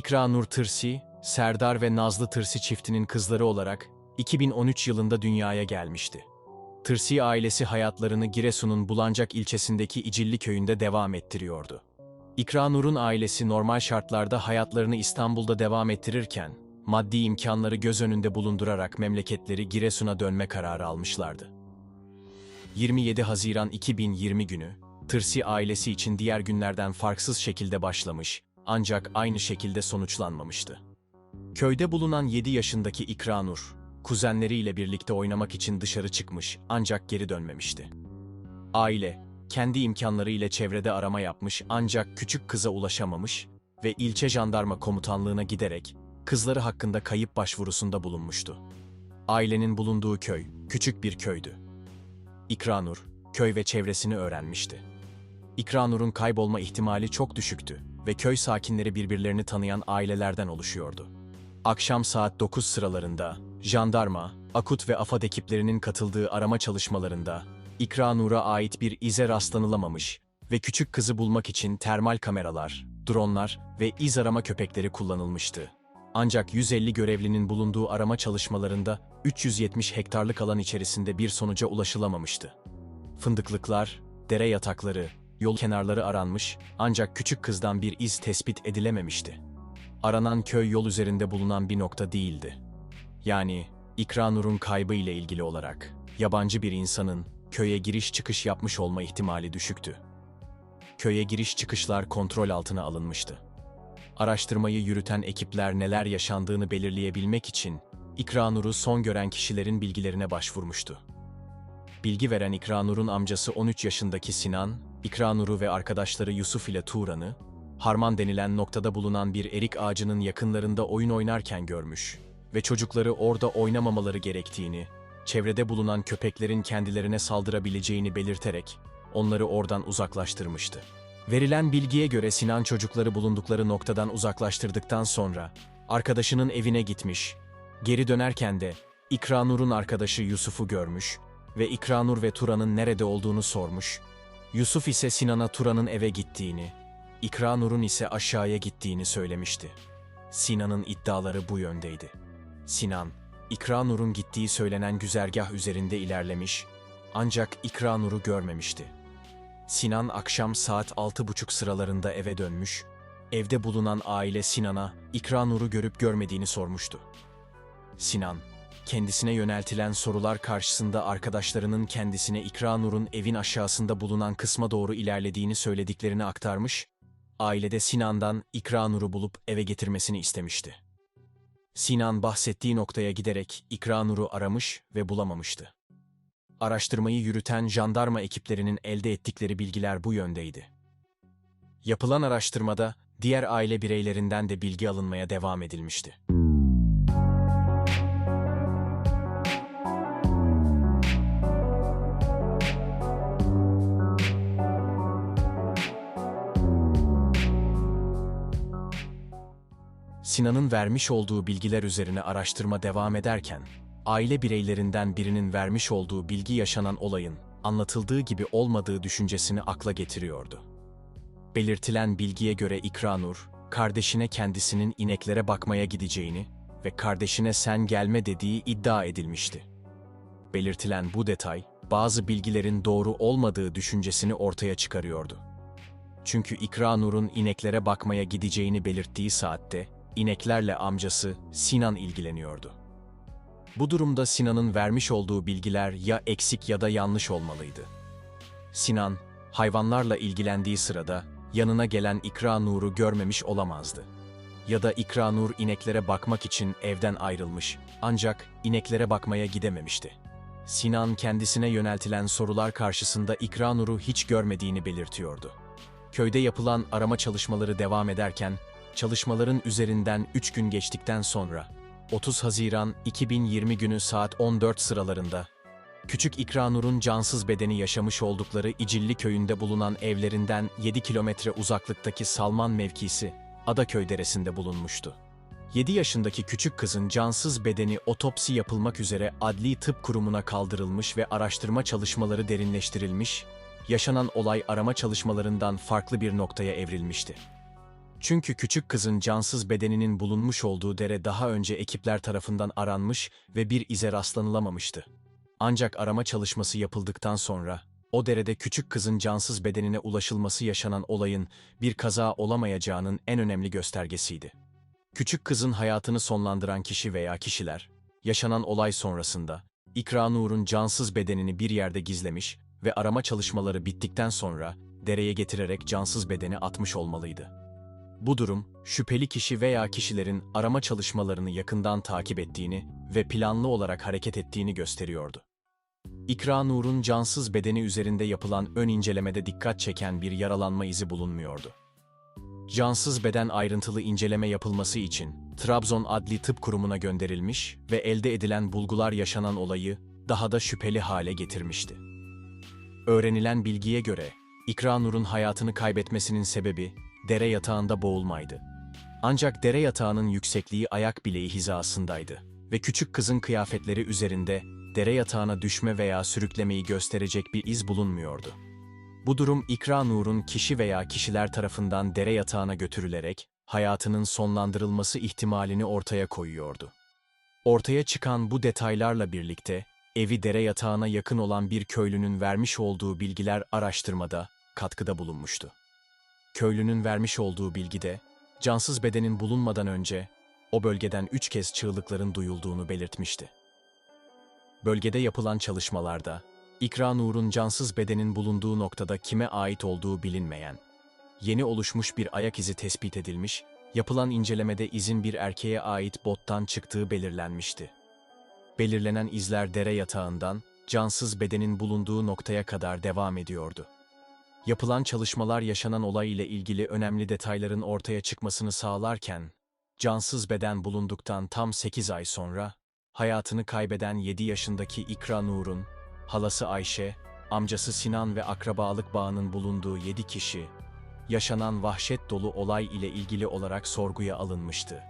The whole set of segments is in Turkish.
İkra Nur Tırsi, Serdar ve Nazlı Tırsi çiftinin kızları olarak 2013 yılında dünyaya gelmişti. Tırsi ailesi hayatlarını Giresun'un Bulancak ilçesindeki İcilli köyünde devam ettiriyordu. İkra Nur'un ailesi normal şartlarda hayatlarını İstanbul'da devam ettirirken, maddi imkanları göz önünde bulundurarak memleketleri Giresun'a dönme kararı almışlardı. 27 Haziran 2020 günü, Tırsi ailesi için diğer günlerden farksız şekilde başlamış, ancak aynı şekilde sonuçlanmamıştı. Köyde bulunan 7 yaşındaki İkra Nur, kuzenleriyle birlikte oynamak için dışarı çıkmış ancak geri dönmemişti. Aile, kendi imkanları ile çevrede arama yapmış ancak küçük kıza ulaşamamış ve ilçe jandarma komutanlığına giderek kızları hakkında kayıp başvurusunda bulunmuştu. Ailenin bulunduğu köy, küçük bir köydü. İkranur, köy ve çevresini öğrenmişti. İkranur'un kaybolma ihtimali çok düşüktü ve köy sakinleri birbirlerini tanıyan ailelerden oluşuyordu. Akşam saat 9 sıralarında, jandarma, akut ve AFAD ekiplerinin katıldığı arama çalışmalarında, İkranur'a ait bir ize rastlanılamamış ve küçük kızı bulmak için termal kameralar, dronlar ve iz arama köpekleri kullanılmıştı. Ancak 150 görevlinin bulunduğu arama çalışmalarında 370 hektarlık alan içerisinde bir sonuca ulaşılamamıştı. Fındıklıklar, dere yatakları, yol kenarları aranmış ancak küçük kızdan bir iz tespit edilememişti. Aranan köy yol üzerinde bulunan bir nokta değildi. Yani İkranur'un kaybı ile ilgili olarak yabancı bir insanın köye giriş çıkış yapmış olma ihtimali düşüktü. Köye giriş çıkışlar kontrol altına alınmıştı. Araştırmayı yürüten ekipler neler yaşandığını belirleyebilmek için İkranur'u son gören kişilerin bilgilerine başvurmuştu. Bilgi veren İkranur'un amcası 13 yaşındaki Sinan, İkranur'u ve arkadaşları Yusuf ile Turan'ı, Harman denilen noktada bulunan bir erik ağacının yakınlarında oyun oynarken görmüş ve çocukları orada oynamamaları gerektiğini, çevrede bulunan köpeklerin kendilerine saldırabileceğini belirterek onları oradan uzaklaştırmıştı. Verilen bilgiye göre Sinan çocukları bulundukları noktadan uzaklaştırdıktan sonra arkadaşının evine gitmiş. Geri dönerken de İkranur'un arkadaşı Yusuf'u görmüş ve İkranur ve Turan'ın nerede olduğunu sormuş. Yusuf ise Sinan'a Turan'ın eve gittiğini, İkranur'un ise aşağıya gittiğini söylemişti. Sinan'ın iddiaları bu yöndeydi. Sinan, İkranur'un gittiği söylenen güzergah üzerinde ilerlemiş ancak İkranur'u görmemişti. Sinan akşam saat altı buçuk sıralarında eve dönmüş, evde bulunan aile Sinan'a İkranur'u görüp görmediğini sormuştu. Sinan, kendisine yöneltilen sorular karşısında arkadaşlarının kendisine İkranur'un evin aşağısında bulunan kısma doğru ilerlediğini söylediklerini aktarmış, ailede Sinan'dan İkranur'u bulup eve getirmesini istemişti. Sinan bahsettiği noktaya giderek İkranur'u aramış ve bulamamıştı. Araştırmayı yürüten jandarma ekiplerinin elde ettikleri bilgiler bu yöndeydi. Yapılan araştırmada diğer aile bireylerinden de bilgi alınmaya devam edilmişti. Sinan'ın vermiş olduğu bilgiler üzerine araştırma devam ederken, aile bireylerinden birinin vermiş olduğu bilgi yaşanan olayın anlatıldığı gibi olmadığı düşüncesini akla getiriyordu. Belirtilen bilgiye göre İkranur, kardeşine kendisinin ineklere bakmaya gideceğini ve kardeşine sen gelme dediği iddia edilmişti. Belirtilen bu detay, bazı bilgilerin doğru olmadığı düşüncesini ortaya çıkarıyordu. Çünkü İkranur'un ineklere bakmaya gideceğini belirttiği saatte, ineklerle amcası Sinan ilgileniyordu. Bu durumda Sinan'ın vermiş olduğu bilgiler ya eksik ya da yanlış olmalıydı. Sinan, hayvanlarla ilgilendiği sırada yanına gelen İkra Nur'u görmemiş olamazdı. Ya da İkra Nur ineklere bakmak için evden ayrılmış ancak ineklere bakmaya gidememişti. Sinan kendisine yöneltilen sorular karşısında İkra Nur'u hiç görmediğini belirtiyordu. Köyde yapılan arama çalışmaları devam ederken, çalışmaların üzerinden 3 gün geçtikten sonra 30 Haziran 2020 günü saat 14 sıralarında Küçük İkranur'un cansız bedeni yaşamış oldukları İcilli köyünde bulunan evlerinden 7 kilometre uzaklıktaki Salman mevkisi Adaköy deresinde bulunmuştu. 7 yaşındaki küçük kızın cansız bedeni otopsi yapılmak üzere Adli Tıp Kurumu'na kaldırılmış ve araştırma çalışmaları derinleştirilmiş, yaşanan olay arama çalışmalarından farklı bir noktaya evrilmişti. Çünkü küçük kızın cansız bedeninin bulunmuş olduğu dere daha önce ekipler tarafından aranmış ve bir ize rastlanılamamıştı. Ancak arama çalışması yapıldıktan sonra, o derede küçük kızın cansız bedenine ulaşılması yaşanan olayın bir kaza olamayacağının en önemli göstergesiydi. Küçük kızın hayatını sonlandıran kişi veya kişiler, yaşanan olay sonrasında, İkra Nur'un cansız bedenini bir yerde gizlemiş ve arama çalışmaları bittikten sonra dereye getirerek cansız bedeni atmış olmalıydı. Bu durum, şüpheli kişi veya kişilerin arama çalışmalarını yakından takip ettiğini ve planlı olarak hareket ettiğini gösteriyordu. İkra Nur'un cansız bedeni üzerinde yapılan ön incelemede dikkat çeken bir yaralanma izi bulunmuyordu. Cansız beden ayrıntılı inceleme yapılması için Trabzon Adli Tıp Kurumu'na gönderilmiş ve elde edilen bulgular yaşanan olayı daha da şüpheli hale getirmişti. Öğrenilen bilgiye göre İkra Nur'un hayatını kaybetmesinin sebebi dere yatağında boğulmaydı. Ancak dere yatağının yüksekliği ayak bileği hizasındaydı ve küçük kızın kıyafetleri üzerinde dere yatağına düşme veya sürüklemeyi gösterecek bir iz bulunmuyordu. Bu durum İkra Nur'un kişi veya kişiler tarafından dere yatağına götürülerek hayatının sonlandırılması ihtimalini ortaya koyuyordu. Ortaya çıkan bu detaylarla birlikte evi dere yatağına yakın olan bir köylünün vermiş olduğu bilgiler araştırmada katkıda bulunmuştu. Köylünün vermiş olduğu bilgide cansız bedenin bulunmadan önce o bölgeden üç kez çığlıkların duyulduğunu belirtmişti. Bölgede yapılan çalışmalarda İkra Nur'un cansız bedenin bulunduğu noktada kime ait olduğu bilinmeyen, yeni oluşmuş bir ayak izi tespit edilmiş, yapılan incelemede izin bir erkeğe ait bottan çıktığı belirlenmişti. Belirlenen izler dere yatağından, cansız bedenin bulunduğu noktaya kadar devam ediyordu. Yapılan çalışmalar yaşanan olay ile ilgili önemli detayların ortaya çıkmasını sağlarken, cansız beden bulunduktan tam 8 ay sonra, hayatını kaybeden 7 yaşındaki İkra Nur'un, halası Ayşe, amcası Sinan ve akrabalık bağının bulunduğu 7 kişi, yaşanan vahşet dolu olay ile ilgili olarak sorguya alınmıştı.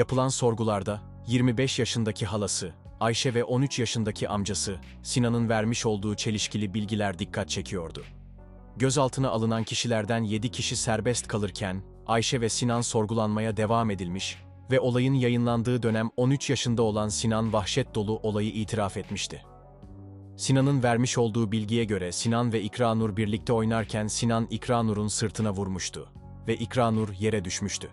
Yapılan sorgularda 25 yaşındaki halası, Ayşe ve 13 yaşındaki amcası, Sinan'ın vermiş olduğu çelişkili bilgiler dikkat çekiyordu. Gözaltına alınan kişilerden 7 kişi serbest kalırken, Ayşe ve Sinan sorgulanmaya devam edilmiş ve olayın yayınlandığı dönem 13 yaşında olan Sinan vahşet dolu olayı itiraf etmişti. Sinan'ın vermiş olduğu bilgiye göre Sinan ve İkranur birlikte oynarken Sinan İkranur'un sırtına vurmuştu ve İkranur yere düşmüştü.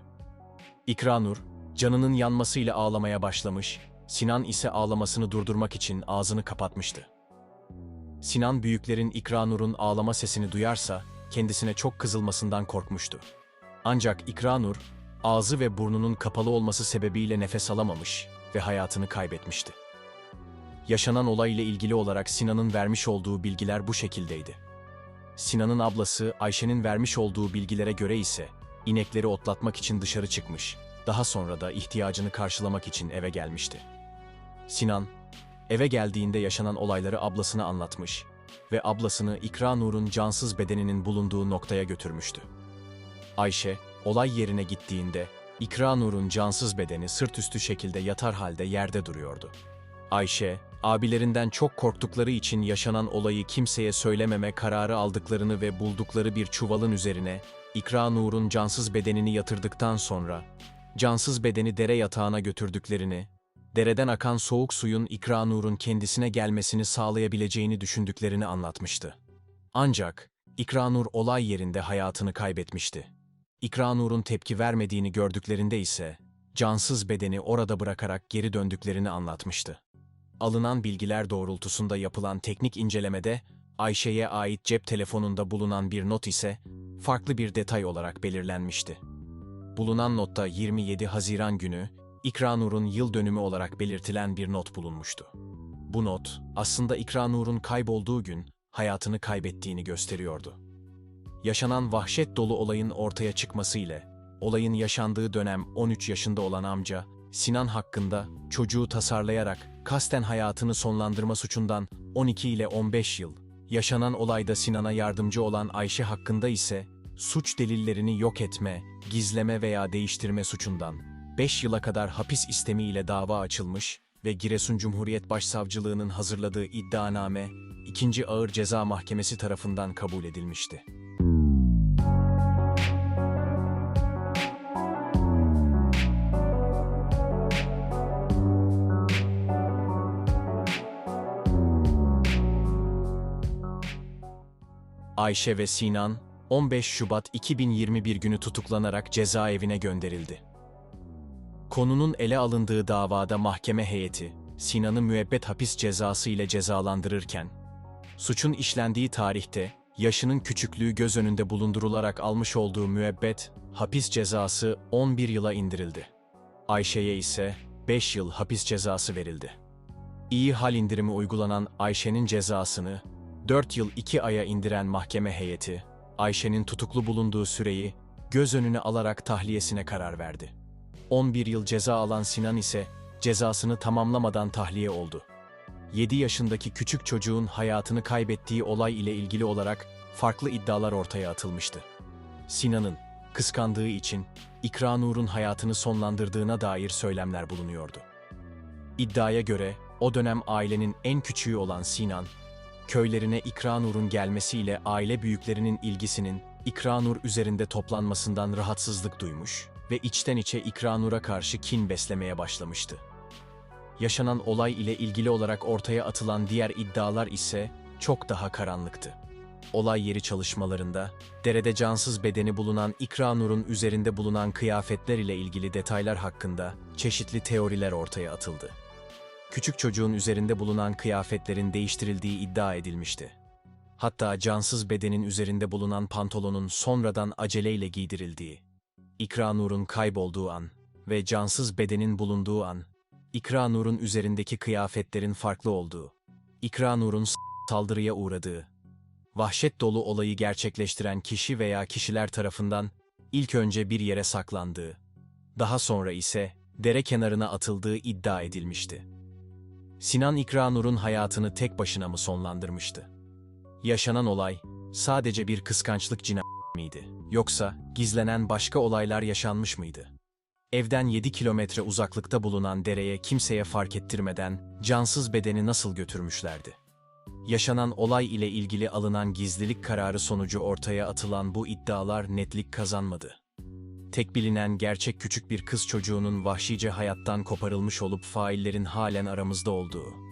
İkranur, canının yanmasıyla ağlamaya başlamış, Sinan ise ağlamasını durdurmak için ağzını kapatmıştı. Sinan büyüklerin İkranur'un ağlama sesini duyarsa kendisine çok kızılmasından korkmuştu. Ancak İkranur, ağzı ve burnunun kapalı olması sebebiyle nefes alamamış ve hayatını kaybetmişti. Yaşanan olay ile ilgili olarak Sinan'ın vermiş olduğu bilgiler bu şekildeydi. Sinan'ın ablası Ayşe'nin vermiş olduğu bilgilere göre ise inekleri otlatmak için dışarı çıkmış, daha sonra da ihtiyacını karşılamak için eve gelmişti. Sinan, eve geldiğinde yaşanan olayları ablasına anlatmış ve ablasını İkra Nur'un cansız bedeninin bulunduğu noktaya götürmüştü. Ayşe, olay yerine gittiğinde İkra Nur'un cansız bedeni sırt üstü şekilde yatar halde yerde duruyordu. Ayşe, abilerinden çok korktukları için yaşanan olayı kimseye söylememe kararı aldıklarını ve buldukları bir çuvalın üzerine İkra Nur'un cansız bedenini yatırdıktan sonra cansız bedeni dere yatağına götürdüklerini, dereden akan soğuk suyun İkra Nur'un kendisine gelmesini sağlayabileceğini düşündüklerini anlatmıştı. Ancak İkra Nur olay yerinde hayatını kaybetmişti. İkra Nur'un tepki vermediğini gördüklerinde ise cansız bedeni orada bırakarak geri döndüklerini anlatmıştı. Alınan bilgiler doğrultusunda yapılan teknik incelemede Ayşe'ye ait cep telefonunda bulunan bir not ise farklı bir detay olarak belirlenmişti. Bulunan notta 27 Haziran günü İkranur'un yıl dönümü olarak belirtilen bir not bulunmuştu. Bu not aslında İkranur'un kaybolduğu gün hayatını kaybettiğini gösteriyordu. Yaşanan vahşet dolu olayın ortaya çıkması ile olayın yaşandığı dönem 13 yaşında olan amca Sinan hakkında çocuğu tasarlayarak kasten hayatını sonlandırma suçundan 12 ile 15 yıl, yaşanan olayda Sinan'a yardımcı olan Ayşe hakkında ise suç delillerini yok etme, gizleme veya değiştirme suçundan 5 yıla kadar hapis istemiyle dava açılmış ve Giresun Cumhuriyet Başsavcılığının hazırladığı iddianame 2. Ağır Ceza Mahkemesi tarafından kabul edilmişti. Ayşe ve Sinan 15 Şubat 2021 günü tutuklanarak cezaevine gönderildi. Konunun ele alındığı davada mahkeme heyeti Sinan'ı müebbet hapis cezası ile cezalandırırken, suçun işlendiği tarihte yaşının küçüklüğü göz önünde bulundurularak almış olduğu müebbet hapis cezası 11 yıla indirildi. Ayşe'ye ise 5 yıl hapis cezası verildi. İyi hal indirimi uygulanan Ayşe'nin cezasını 4 yıl 2 aya indiren mahkeme heyeti, Ayşe'nin tutuklu bulunduğu süreyi göz önüne alarak tahliyesine karar verdi. 11 yıl ceza alan Sinan ise cezasını tamamlamadan tahliye oldu. 7 yaşındaki küçük çocuğun hayatını kaybettiği olay ile ilgili olarak farklı iddialar ortaya atılmıştı. Sinan'ın kıskandığı için İkranur'un hayatını sonlandırdığına dair söylemler bulunuyordu. İddiaya göre o dönem ailenin en küçüğü olan Sinan, köylerine İkranur'un gelmesiyle aile büyüklerinin ilgisinin İkranur üzerinde toplanmasından rahatsızlık duymuş ve içten içe İkranur'a karşı kin beslemeye başlamıştı. Yaşanan olay ile ilgili olarak ortaya atılan diğer iddialar ise çok daha karanlıktı. Olay yeri çalışmalarında, derede cansız bedeni bulunan İkranur'un üzerinde bulunan kıyafetler ile ilgili detaylar hakkında çeşitli teoriler ortaya atıldı küçük çocuğun üzerinde bulunan kıyafetlerin değiştirildiği iddia edilmişti. Hatta cansız bedenin üzerinde bulunan pantolonun sonradan aceleyle giydirildiği, İkranur'un kaybolduğu an ve cansız bedenin bulunduğu an, İkranur'un üzerindeki kıyafetlerin farklı olduğu, İkranur'un s- saldırıya uğradığı, vahşet dolu olayı gerçekleştiren kişi veya kişiler tarafından ilk önce bir yere saklandığı, daha sonra ise dere kenarına atıldığı iddia edilmişti. Sinan İkranur'un hayatını tek başına mı sonlandırmıştı? Yaşanan olay sadece bir kıskançlık cinayeti miydi? Yoksa gizlenen başka olaylar yaşanmış mıydı? Evden 7 kilometre uzaklıkta bulunan dereye kimseye fark ettirmeden cansız bedeni nasıl götürmüşlerdi? Yaşanan olay ile ilgili alınan gizlilik kararı sonucu ortaya atılan bu iddialar netlik kazanmadı. Tek bilinen gerçek küçük bir kız çocuğunun vahşice hayattan koparılmış olup faillerin halen aramızda olduğu.